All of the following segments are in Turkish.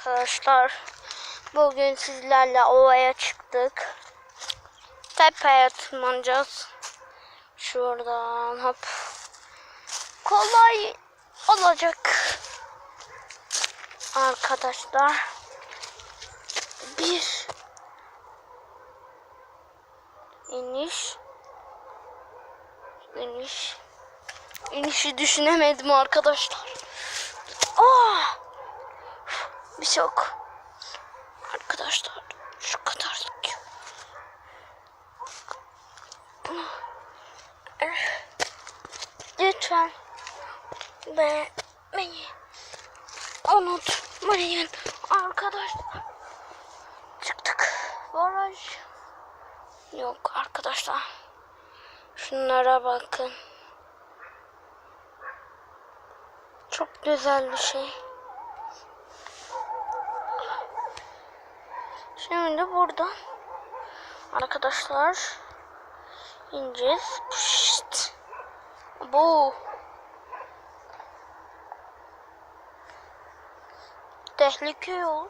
Arkadaşlar bugün sizlerle ovaya çıktık. Tepeye tırmanacağız. Şuradan hop. Kolay olacak. Arkadaşlar. Bir iniş. İniş. İnişi düşünemedim arkadaşlar. Bir şok. Arkadaşlar şu kadarlık. Lütfen ve beni unutmayın arkadaşlar. Çıktık. Baraj. Yok arkadaşlar. Şunlara bakın. Çok güzel bir şey. Şimdi buradan arkadaşlar ineceğiz. Pişt. Bu tehlike yol.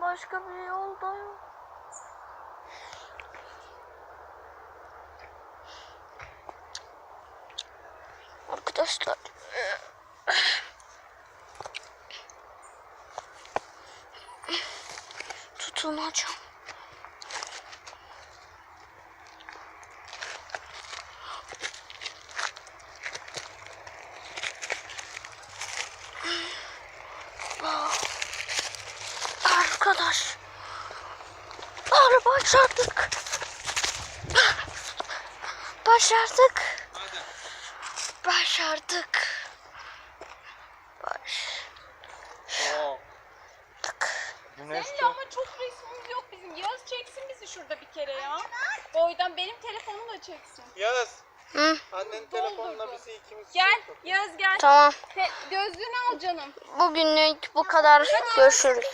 Başka bir yol da yok. Arkadaşlar tutunacağım. Arkadaş. Başardık. Başardık. Başardık. Oo. Başardık. Seninle ama çok resmimiz yok bizim. Yağız çeksin bizi şurada bir kere ya. Boydan benim telefonumu da çeksin. Yaz. Hı, Annenin telefonuna bizi ikimiz Gel çektik. Yağız gel. tamam. Te- gözlüğünü al canım. Bugünlük bu kadar. Görüşürüz.